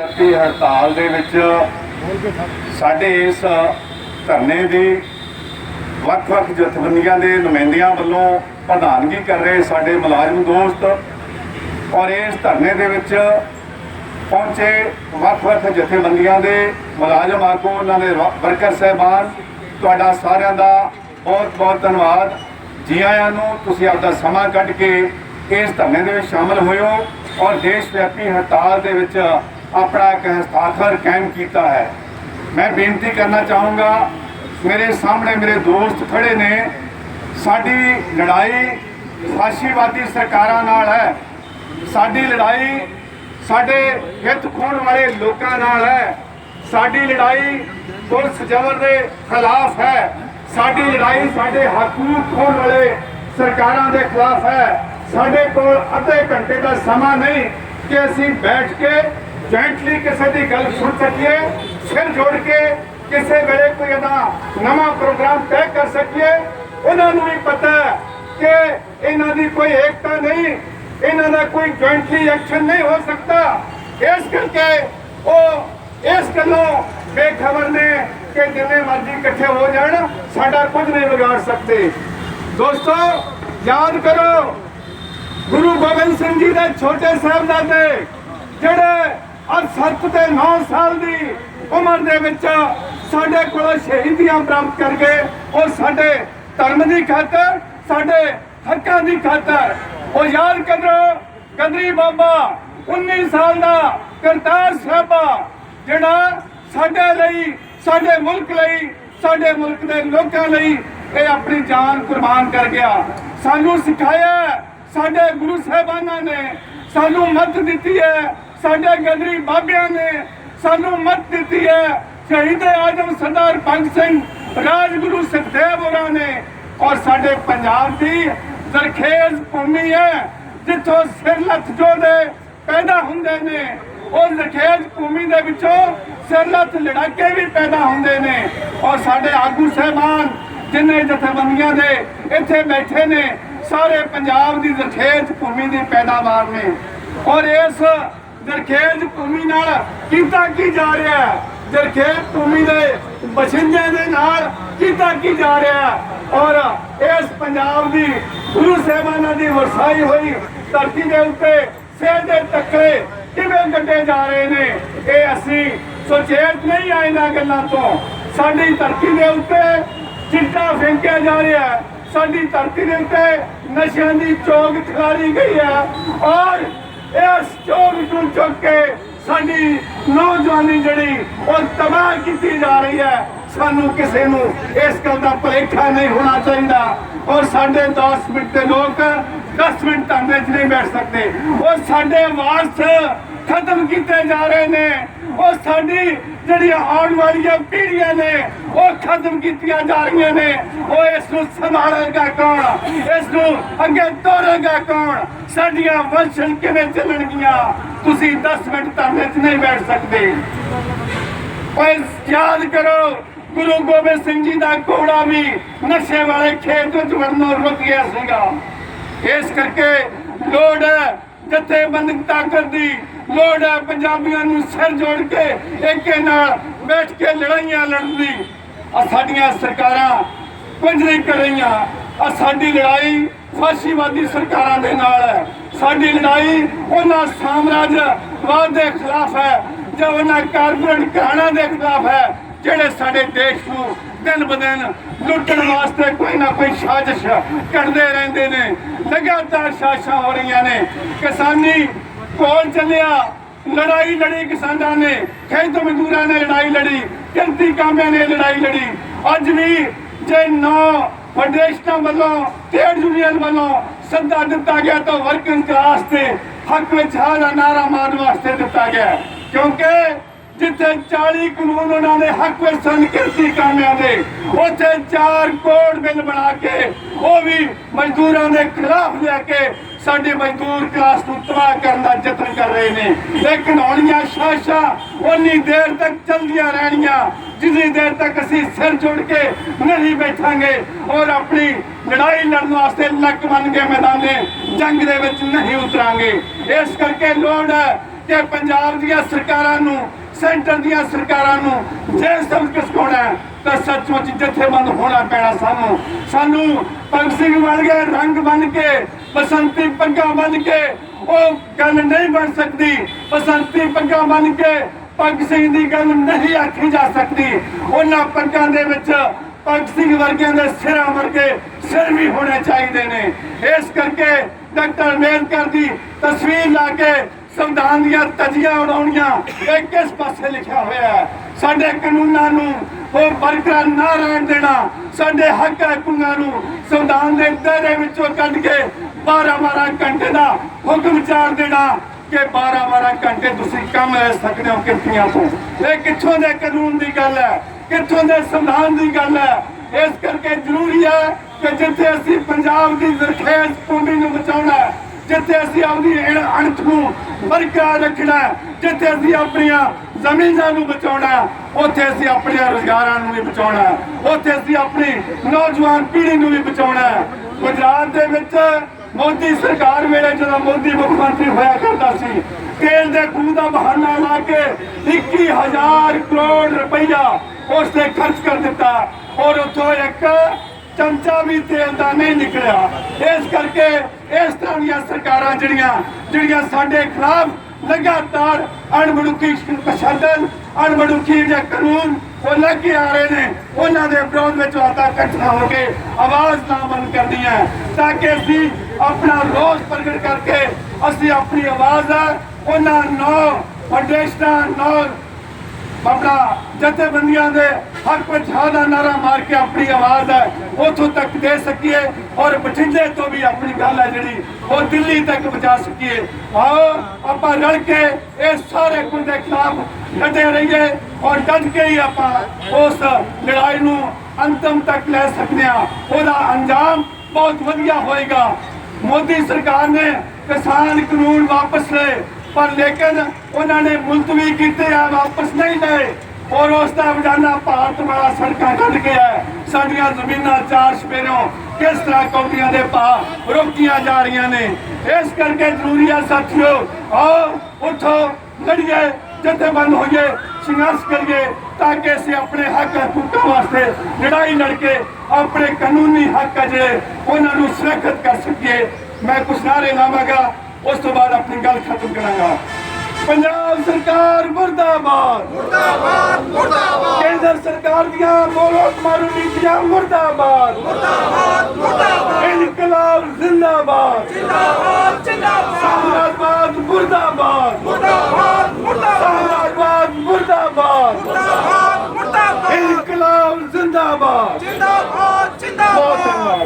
ਵਿਆਪੀ ਹੜਤਾਲ ਦੇ ਵਿੱਚ ਸਾਡੇ ਇਸ ਧਰਨੇ ਦੀ ਵੱਖ-ਵੱਖ ਜਥੇਬੰਦੀਆਂ ਦੇ ਨੁਮਾਇੰਦਿਆਂ ਵੱਲੋਂ ਪ੍ਰਧਾਨਗੀ ਕਰ ਰਹੇ ਸਾਡੇ ਮੁਲਾਜ਼ਮ ਦੋਸਤ ਔਰ ਇਸ ਧਰਨੇ ਦੇ ਵਿੱਚ ਪਹੁੰਚੇ ਵੱਖ-ਵੱਖ ਜਥੇਬੰਦੀਆਂ ਦੇ ਮੁਲਾਜ਼ਮ ਆਗੂ, ਉਹਨਾਂ ਦੇ ਵ- ਵਰਕਰ ਸਹਿਬਾਨ, ਤੁਹਾਡਾ ਸਾਰਿਆਂ ਦਾ ਬਹੁਤ-ਬਹੁਤ ਧੰਨਵਾਦ। ਜੀ ਆਇਆਂ ਨੂੰ ਤੁਸੀਂ ਆਪਦਾ ਸਮਾਂ ਕੱਢ ਕੇ ਇਸ ਧਰਨੇ ਦੇ ਵਿੱਚ ਸ਼ਾਮਲ ਹੋਏ ਹੋ ਔਰ ਦੇਸ਼ ਵਿਆਪੀ ਹੜਤਾਲ ਦੇ ਵਿੱਚ ਆਪਣਾ ਇੱਕ ਹਸਤਾਖਰ ਕਾਇਮ ਕੀਤਾ ਹੈ। ਮੈਂ ਬੇਨਤੀ ਕਰਨਾ ਚਾਹੂੰਗਾ, ਮੇਰੇ ਸਾਹਮਣੇ ਮੇਰੇ ਦੋਸਤ ਖੜੇ ਨੇ। ਸਾਡੀ ਲੜਾਈ ਫਾਸ਼ੀਵਾਦੀ ਸਰਕਾਰਾਂ ਨਾਲ ਹੈ। ਸਾਡੀ ਲੜਾਈ ਸਾਡੇ ਹਿੱਤ ਖੋਣ ਵਾਲੇ ਲੋਕਾਂ ਨਾਲ ਹੈ। ਸਾਡੀ ਲੜਾਈ ਪੁਲਿਸ ਜ਼ਬਰ ਦੇ ਖਿਲਾਫ ਹੈ। ਸਾਡੀ ਲੜਾਈ ਸਾਡੇ ਹਕੂਕ ਖੋਣ ਵਾਲੇ ਸਰਕਾਰਾਂ ਦੇ ਖਿਲਾਫ ਹੈ। ਸਾਡੇ ਕੋਲ ਅੱਧੇ ਘੰਟੇ ਦਾ ਸਮਾਂ ਨਹੀਂ ਕਿ ਅਸੀਂ ਬੈਠ ਕੇ ਜੈਂਟਲੀ ਕਿਸੇ ਦੀ ਗੱਲ ਸੁਣ ਸਕੀਏ, ਸਿਰ ਜੋੜ ਕੇ ਕਿਸੇ ਵੇਲੇ ਕੋਈ ਇਹਦਾ ਨਵਾਂ ਪ੍ਰੋਗਰਾਮ ਤੈਅ ਕਰ ਸਕੀਏ, ਉਹਨਾਂ ਨੂੰ ਵੀ ਪਤਾ ਕਿ ਇਹਨਾਂ ਦੀ ਕੋਈ ਏਕਤਾ ਨਹੀਂ, ਇਹਨਾਂ ਦਾ ਕੋਈ ਜੁਆਇੰਟਲੀ ਐਕਸ਼ਨ ਨਹੀਂ ਹੋ ਸਕਦਾ। ਇਸ ਕਰਕੇ ਉਹ ਇਸ ਗੱਲੋਂ ਬੇਖਬਰ ਨੇ ਕਿ ਜਿੰਨੇ ਮਰਜ਼ੀ ਇਕੱਠੇ ਹੋ ਜਾਣ, ਸਾਡਾ ਕੁਝ ਨਹੀਂ ਵਿਗਾੜ ਸਕਦੇ। ਦੋਸਤੋ, ਯਾਦ ਕਰੋ, ਗੁਰੂ ਗੋਬਿੰਦ ਸਿੰਘ ਜੀ ਦੇ ਛੋਟੇ ਸਾਹਿਬਜ਼ਾਦੇ ਜਿਹੜੇ ਅੱਜ 7 ਤੇ 9 ਸਾਲ ਦੀ ਉਮਰ ਦੇ ਵਿੱਚ ਸਾਡੇ ਕੋਲ ਸ਼ਹੀਦੀਆਂ ਪ੍ਰਾਪਤ ਕਰ ਗਏ ਉਹ ਸਾਡੇ ਧਰਮ ਦੀ ਖਾਤਰ, ਸਾਡੇ ਹੱਕਾਂ ਦੀ ਖਾਤਰ। ਉਹ ਯਾਦ ਕਰੋ, ਗਦਰੀ ਬਾਬਾ 19 ਸਾਲ ਦਾ ਕਰਤਾਰ ਸਾਹਿਬਾ, ਜਿਹੜਾ ਸਾਡੇ ਲਈ, ਸਾਡੇ ਮੁਲਕ ਲਈ, ਸਾਡੇ ਮੁਲਕ ਦੇ ਲੋਕਾਂ ਲਈ ਇਹ ਆਪਣੀ ਜਾਨ ਕੁਰਬਾਨ ਕਰ ਗਿਆ। ਸਾਨੂੰ ਸਿਖਾਇਆ, ਸਾਡੇ ਗੁਰੂ ਸਾਹਿਬਾਨਾਂ ਨੇ ਸਾਨੂੰ ਮੱਤ ਦਿੱਤੀ ਹੈ ਸਾਡੇ ਗਦਰੀ ਬਾਬਿਆਂ ਨੇ ਸਾਨੂੰ ਮੱਤ ਦਿੱਤੀ ਹੈ। ਸ਼ਹੀਦ ਆਜਮ ਸਰਦਾਰ ਭਗਤ ਸਿੰਘ, ਰਾਜਗੁਰੂ ਸੁਖਦੇਵ ਹੋਰਾਂ ਨੇ ਔਰ ਸਾਡੇ ਪੰਜਾਬ ਦੀ ਜ਼ਰਖੇਜ਼ ਭੂਮੀ ਹੈ, ਜਿੱਥੋਂ ਸਿਰ ਲੱਥ ਜੋਧੇ ਪੈਦਾ ਹੁੰਦੇ ਨੇ, ਉਹ ਜ਼ਰਖੇਜ਼ ਭੂਮੀ ਦੇ ਵਿੱਚੋਂ ਸਿਰ ਲੱਥ ਲੜਾਕੇ ਵੀ ਪੈਦਾ ਹੁੰਦੇ ਨੇ। ਔਰ ਸਾਡੇ ਆਗੂ ਸਹਿਬਾਨ, ਜਿੰਨੇ ਜਥੇਬੰਦੀਆਂ ਦੇ ਇੱਥੇ ਬੈਠੇ ਨੇ, ਸਾਰੇ ਪੰਜਾਬ ਦੀ ਜ਼ਰਖੇਜ਼ ਭੂਮੀ ਦੀ ਪੈਦਾਵਾਰ ਨੇ। ਔਰ ਇਸ ਦਰਖੇਜ ਭੂਮੀ ਨਾਲ ਕੀਤਾ ਕੀ ਜਾ ਰਿਹਾ ਹੈ? ਜ਼ਰਖੇਜ਼ ਭੂਮੀ ਦੇ ਬਸਿੰਦਿਆਂ ਦੇ ਨਾਲ ਕੀਤਾ ਕੀ ਜਾ ਰਿਹਾ ਹੈ? ਔਰ ਇਸ ਪੰਜਾਬ ਦੀ ਗੁਰੂ ਸਾਹਿਬਾਨਾਂ ਦੀ ਵਰਸਾਈ ਹੋਈ ਧਰਤੀ ਦੇ ਉੱਤੇ ਸਿਰ ਦੇ ਟੱਕਰੇ ਕਿਵੇਂ ਕੱਢੇ ਜਾ ਰਹੇ ਨੇ, ਇਹ ਅਸੀਂ ਸੁਚੇਤ ਨਹੀਂ ਆਏ ਇਹਨਾਂ ਗੱਲਾਂ ਤੋਂ। ਸਾਡੀ ਧਰਤੀ ਦੇ ਉੱਤੇ ਚਿੱਟਾ ਫੇਂਕਿਆ ਜਾ ਰਿਹਾ ਹੈ। ਸਾਡੀ ਧਰਤੀ ਦੇ ਉੱਤੇ ਨਸ਼ਿਆਂ ਦੀ ਚੋਗ ਠਾਰੀ ਗਈ ਹੈ। ਔਰ ਇਸ ਚੋਗ ਨੂੰ ਚੁੱਕ ਕੇ ਸਾਡੀ ਨੌਜਵਾਨੀ ਜਿਹੜੀ ਉਹ ਤਬਾਹ ਕੀਤੀ ਜਾ ਰਹੀ ਹੈ, ਸਾਨੂੰ ਕਿਸੇ ਨੂੰ ਇਸ ਗੱਲ ਦਾ ਭੁਲੇਖਾ ਨਹੀਂ ਹੋਣਾ ਚਾਹੀਦਾ। ਔਰ ਸਾਡੇ 10 ਮਿੰਟ ਦੇ ਲੋਕ 10 ਮਿੰਟ ਧਰਨੇ 'ਚ ਨਹੀਂ ਬੈਠ ਸਕਦੇ। ਔਰ ਸਾਡੇ ਵਾਰਸ ਖਤਮ ਕੀਤੇ ਜਾ ਰਹੇ ਨੇ। ਉਹ ਸਾਡੀ ਜਿਹੜੀਆਂ ਆਉਣ ਵਾਲੀਆਂ ਪੀੜ੍ਹੀਆਂ ਨੇ, ਉਹ ਖਤਮ ਕੀਤੀਆਂ ਜਾ ਰਹੀਆਂ ਨੇ। ਉਹ ਇਸ ਨੂੰ ਸੰਭਾਲੇਗਾ ਕੌਣ? ਇਸ ਨੂੰ ਅੱਗੇ ਤੋਰੇਗਾ ਕੌਣ? ਸਾਡੀਆਂ ਵੰਸ਼ਨ ਕਿਵੇਂ ਚੱਲਣਗੀਆਂ? ਤੁਸੀਂ 10 ਮਿੰਟ ਧਰਨੇ 'ਚ ਨਹੀਂ ਬੈਠ ਸਕਦੇ। ਓਏ, ਯਾਦ ਕਰੋ, ਗੁਰੂ ਗੋਬਿੰਦ ਸਿੰਘ ਜੀ ਦਾ ਘੋੜਾ ਵੀ ਨਸ਼ੇ ਵਾਲੇ ਖੇਤ ਵਿੱਚ ਵੜਨੋਂ ਰੁਕ ਗਿਆ ਸੀਗਾ। ਇਸ ਕਰਕੇ ਲੋੜ ਹੈ ਜਥੇਬੰਦਕ ਤਾਕਤ ਦੀ। ਲੋੜ ਹੈ ਪੰਜਾਬੀਆਂ ਨੂੰ ਸਿਰ ਜੋੜ ਕੇ ਏਕੇ ਨਾਲ ਬੈਠ ਕੇ ਲੜਾਈਆਂ ਲੜਨ ਦੀ। ਆ ਸਾਡੀਆਂ ਸਰਕਾਰਾਂ ਕੁਝ ਨਹੀਂ ਕਰ ਰਹੀਆਂ। ਆ ਸਾਡੀ ਲੜਾਈ ਫਾਸ਼ੀਵਾਦੀ ਸਰਕਾਰਾਂ ਦੇ ਨਾਲ ਹੈ। ਸਾਡੀ ਲੜਾਈ ਉਹਨਾਂ ਸਾਮਰਾਜਵਾਦ ਦੇ ਖਿਲਾਫ ਹੈ ਜੋ ਉਹਨਾਂ ਕਾਰਪੋਰੇਟ ਘਰਾਣਿਆਂ ਦੇ ਖਿਲਾਫ ਹੈ, ਜਿਹੜੇ ਸਾਡੇ ਦੇਸ਼ ਨੂੰ ਦਿਨ ਬਦਨ ਲੁੱਟਣ ਵਾਸਤੇ ਕੋਈ ਨਾ ਕੋਈ ਸਾਜ਼ਿਸ਼ ਕਰਦੇ ਰਹਿੰਦੇ ਨੇ। ਲਗਾਤਾਰ ਸਾਜ਼ਿਸ਼ਾਂ ਹੋ ਰਹੀਆਂ ਨੇ। ਕਿਸਾਨੀ ਕੋਲ ਚੱਲਿਆ? ਲੜਾਈ ਲੜੀ ਕਿਸਾਨਾਂ ਨੇ, ਖੇਤ ਮਜ਼ਦੂਰਾਂ ਨੇ ਲੜਾਈ ਲੜੀ ਕਿਰਤੀ ਕਾਮਿਆਂ ਨੇ ਲੜਾਈ ਲੜੀ। ਅੱਜ ਵੀ ਜੇ ਨੌ ਫੈਡਰੇਸ਼ਨਾਂ ਵੱਲੋਂ, ਟ੍ਰੇਡ ਯੂਨੀਅਨ ਵੱਲੋਂ ਸੱਦਾ ਦਿੱਤਾ ਗਿਆ ਤਾਂ ਵਰਕਿੰਗ ਕਲਾਸ ਦੇ ਹੱਕ ਵਿੱਚ ਹਾਜ਼ਾ ਨਾਰਾ ਮਾਰਨ ਵਾਸਤੇ ਦਿੱਤਾ ਗਿਆ ਕਿਉਂਕਿ ਜਿੱਥੇ 40 ਕਾਨੂੰਨ ਉਹਨਾਂ ਨੇ ਹੱਕ ਵਿੱਚ ਸਨ ਕਿਰਤੀ ਕਾਮਿਆਂ ਦੇ, ਉੱਥੇ ਚਾਰ ਕੋਡ ਬਿੱਲ ਬਣਾ ਕੇ, ਉਹ ਵੀ ਮਜ਼ਦੂਰਾਂ ਦੇ ਖਿਲਾਫ ਲੈ ਕੇ ਸਾਡੇ ਮਜ਼ਦੂਰ ਕਲਾਸ ਨੂੰ ਤਬਾਹ ਕਰਨ ਦਾ ਯਤਨ ਕਰ ਰਹੇ ਨੇ। ਲੇਕਿਨ ਹੌਲੀਆਂ ਸ਼ਾਸ਼ਾ ਉਨੀ ਦੇਰ ਤੱਕ ਚੱਲਦੀਆਂ ਰਹਿਣੀਆਂ, ਜਿੰਨੀ ਦੇਰ ਤੱਕ ਅਸੀਂ ਸਿਰ ਜੋੜ ਕੇ ਨਹੀਂ ਬੈਠਾਂਗੇ ਔਰ ਆਪਣੀ ਲੜਾਈ ਲੜਨ ਵਾਸਤੇ ਲੱਕ ਬਣ ਕੇ ਮੈਦਾਨੇ ਜੰਗ ਦੇ ਵਿੱਚ ਨਹੀਂ ਉਤਰਾਂਗੇ। ਇਸ ਕਰਕੇ ਲੋੜ ਹੈ ਕਿ ਪੰਜਾਬ ਦੀਆਂ ਸਰਕਾਰਾਂ ਨੂੰ, ਸੈਂਟਰ ਦੀਆਂ ਸਰਕਾਰਾਂ ਨੂੰ ਜੇ ਸਬਕ ਸਿਖਾਉਣਾ ਤਾਂ ਸੱਚਮੁੱਚ ਜਥੇਬੰਦ ਹੋਣਾ ਪੈਣਾ ਸਾਨੂੰ। ਸਾਨੂੰ ਭਗਤ ਸਿੰਘ ਵਰਗੇ ਰੰਗ ਬਣ ਕੇ ਬਸੰਤੀ ਪੱਗਾਂ ਬੰਨ ਕੇ ਉਹ ਗੱਲ ਨਹੀਂ ਬਣ ਸਕਦੀ। ਬਸੰਤੀ ਪੱਗਾਂ ਬਣ ਕੇ ਭਗਤ ਸਿੰਘ ਦੀ ਗੱਲ ਨਹੀਂ ਆਖੀ ਜਾ ਸਕਦੀ। ਉਹਨਾਂ ਪੱਗਾਂ ਦੇ ਵਿੱਚ ਭਗਤ ਸਿੰਘ ਵਰਗਿਆਂ ਦੇ ਸਿਰਾਂ ਵਰਗੇ ਸਿਰ ਵੀ ਹੋਣੇ ਚਾਹੀਦੇ ਨੇ। ਇਸ ਕਰਕੇ ਡਾਕਟਰ ਅੰਬੇਦਕਰ ਦੀ ਤਸਵੀਰ ਲਾ ਕੇ ਸੰਵਿਧਾਨ ਦੀਆਂ ਤਜੀਆਂ ਉਡਾਉਣੀਆਂ ਇਹ ਕਿਸ ਪਾਸੇ ਲਿਖਿਆ ਹੋਇਆ ਹੈ? ਸਾਡੇ ਕਾਨੂੰਨਾਂ ਨੂੰ ਉਹ ਬਰਕਰਾਰ ਨਾ ਰਹਿਣ ਦੇਣਾ। ਸਾਡੇ ਹੱਕ ਹਕੂਕਾਂ ਨੂੰ ਸੰਵਿਧਾਨ ਦੇ ਦਾਇਰੇ ਵਿੱਚੋਂ ਕੱਢ ਕੇ 12 12 ਘੰਟੇ ਦਾ ਹੁਕਮ ਚਾਰ ਦੇਣਾ ਕਿ 12 12 ਘੰਟੇ ਤੁਸੀਂ ਕੰਮ ਲੈ ਸਕਦੇ ਹੋ ਕਿਰਤੀਆਂ ਤੋਂ। ਇਹ ਕਿੱਥੋਂ ਦੇ ਕਾਨੂੰਨ ਦੀ ਗੱਲ ਹੈ? ਕਿੱਥੋਂ ਦੇ ਸੰਵਿਧਾਨ ਦੀ ਗੱਲ ਹੈ? ਇਸ ਕਰਕੇ ਜ਼ਰੂਰੀ ਹੈ ਕਿ ਜਿੱਥੇ ਅਸੀਂ ਪੰਜਾਬ ਦੀ ਜ਼ਰਖੇਜ਼ ਭੂਮੀ ਨੂੰ ਬਚਾਉਣਾ ਜਿੱਥੇ ਅਸੀਂ ਆਪਣੀ ਅਣ- ਅਣਖ ਨੂੰ ਬਰਕਰਾਰ ਰੱਖਣਾ ਜਿੱਥੇ ਅਸੀਂ ਆਪਣੀਆਂ ਜ਼ਮੀਨਾਂ ਨੂੰ ਬਚਾਉਣਾ ਉੱਥੇ ਅਸੀਂ ਆਪਣੇ ਰੁਜ਼ਗਾਰਾਂ ਨੂੰ ਵੀ ਬਚਾਉਣਾ ਉੱਥੇ ਅਸੀਂ ਆਪਣੀ ਨੌਜਵਾਨ ਪੀੜ੍ਹੀ ਨੂੰ ਵੀ ਬਚਾਉਣਾ ਗੁਜਰਾਤ ਦੇ ਵਿੱਚ ਮੋਦੀ ਸਰਕਾਰ ਵੇਲੇ ਜਦੋਂ ਮੋਦੀ ਮੁੱਖ ਮੰਤਰੀ ਹੋਇਆ ਕਰਦਾ ਸੀ, ਤੇਲ ਦੇ ਖੂਹ ਦਾ ਬਹਾਨਾ ਲਾ ਕੇ 21000 ਕਰੋੜ ਰੁਪਈਆ ਉਸ ਤੇ ਖਰਚ ਕਰ ਦਿੱਤਾ। ਔਰ ਉਥੋਂ ਇੱਕ ਚਮਚਾ ਵੀ ਤੇਲ ਦਾ ਨਹੀਂ ਨਿਕਲਿਆ। ਇਸ ਕਰਕੇ ਇਸ ਤਰ੍ਹਾਂ ਦੀਆਂ ਸਰਕਾਰਾਂ ਜਿਹੜੀਆਂ ਜਿਹੜੀਆਂ ਸਾਡੇ ਖਿਲਾਫ ਲਗਾਤਾਰ ਅਣਮਨੁੱਖੀ ਤਸ਼ੱਦਦ ਅਣਮਨੁੱਖੀ ਜਿਹੜੇ ਕਾਨੂੰਨ, ਉਹ ਲੈ ਕੇ ਆ ਰਹੇ ਨੇ, ਉਹਨਾਂ ਦੇ ਵਿਰੋਧ ਵਿੱਚ ਆਤਾ ਇਕੱਠਾ ਹੋ ਕੇ ਆਵਾਜ਼ ਨਾ ਬੰਦ ਕਰਨੀ ਹੈ, ਤਾਂ ਕਿ ਅਸੀਂ ਆਪਣਾ ਰੋਸ ਪ੍ਰਗਟ ਕਰਕੇ ਅਸੀਂ ਆਪਣੀ ਆਵਾਜ਼ ਆ ਉਹਨਾਂ ਨੌ ਫੈਡਰੇਸ਼ਨਾਂ ਨੌ ਆਪਣਾ ਜਥੇਬੰਦੀਆਂ ਦੇ ਹੱਕ ਵਿੱਚ ਹਾਂ ਦਾ ਨਾਰਾ ਮਾਰ ਕੇ ਆਪਣੀ ਆਵਾਜ਼ ਹੈ, ਉੱਥੋਂ ਤੱਕ ਦੇ ਸਕੀਏ ਔਰ ਬਠਿੰਡੇ ਤੋਂ ਵੀ ਆਪਣੀ ਗੱਲ ਹੈ ਜਿਹੜੀ, ਉਹ ਦਿੱਲੀ ਤੱਕ ਪਹੁੰਚਾ ਸਕੀਏ। ਆਓ, ਆਪਾਂ ਰਲ ਕੇ ਇਹ ਸਾਰੇ ਕੁਝ ਦੇ ਖਿਲਾਫ ਡਟੇ ਰਹੀਏ ਔਰ ਡਟ ਕੇ ਹੀ ਆਪਾਂ ਉਸ ਲੜਾਈ ਨੂੰ ਅੰਤਮ ਤੱਕ ਲੈ ਸਕਦੇ ਹਾਂ, ਉਹਦਾ ਅੰਜਾਮ ਬਹੁਤ ਵਧੀਆ ਹੋਏਗਾ। ਮੋਦੀ ਸਰਕਾਰ ਨੇ ਕਿਸਾਨ ਕਾਨੂੰਨ ਵਾਪਸ ਲਏ। ਪਰ ਲੇਕਿਨ ਉਹਨਾਂ ਨੇ ਮੁਲਤਵੀ ਕੀਤੇ ਆ, ਵਾਪਸ ਨਹੀਂ ਲਏ। ਔਰ ਉਸ ਦਾ ਵਜਾਨਾ ਭਾਰਤ ਵਾਲਾ ਸੜਕਾਂ ਕੱਢ ਗਿਆ ਸਾਡੀਆਂ ਜ਼ਮੀਨਾਂ ਚਾਰ ਸਪੇਰੋਂ ਕਿਸ ਤਰ੍ਹਾਂ ਕੌਡੀਆਂ ਦੇ ਭਾਅ ਰੋਕੀਆਂ ਜਾ ਰਹੀਆਂ ਨੇ? ਇਸ ਕਰਕੇ ਜ਼ਰੂਰੀ ਹੈ ਸਾਥੀਓ, ਆਓ, ਉਠੋ, ਲੜੀਏ, ਜਥੇਬੰਦ ਹੋਈਏ, ਸੰਘਰਸ਼ ਕਰੀਏ, ਤਾਂ ਕਿ ਅਸੀਂ ਆਪਣੇ ਹੱਕ ਹਕੂਕਾਂ ਵਾਸਤੇ ਲੜਾਈ ਲੜ ਕੇ ਆਪਣੇ ਕਾਨੂੰਨੀ ਹੱਕ ਜਿਹੜੇ ਉਹਨਾਂ ਨੂੰ ਸੁਰੱਖਿਅਤ ਕਰ ਸਕੀਏ। ਮੈਂ ਕੁਛ ਨਾਰੇ ਲਾਵਾਂਗਾ। ਉਸ ਤੋਂ ਬਾਅਦ ਆਪਣੀ ਗੱਲ ਖਤਮ ਕਰਾਂਗਾ। ਪੰਜਾਬ ਸਰਕਾਰ ਮੁਰਦਾਬਾਦ। ਮੁਰਦਾਬਾਦ ਮੁਰਦਾਬਾਦ। ਕੇਂਦਰ ਸਰਕਾਰ ਦੀਆਂ ਮੋਲੋਕ ਮਾਰੂ ਨੀਤੀਆਂ ਮੁਰਦਾਬਾਦ। ਮੁਰਦਾਬਾਦ ਮੁਰਦਾਬਾਦ। ਇਨਕਲਾਬ ਜ਼ਿੰਦਾਬਾਦ। ਜਿੰਦਾਬਾਦ ਜਿੰਦਾਬਾਦ। ਸਾਮਰਾਜਵਾਦ ਮੁਰਦਾਬਾਦ। ਮੁਰਦਾਬਾਦ ਮੁਰਦਾਬਾਦ। ਸਾਮਰਾਜਵਾਦ ਮੁਰਦਾਬਾਦ। ਮੁਰਦਾਬਾਦ ਮੁਰਦਾਬਾਦ। ਇਨਕਲਾਬ ਜ਼ਿੰਦਾਬਾਦ। ਜਿੰਦਾਬਾਦ ਜਿੰਦਾਬਾਦ।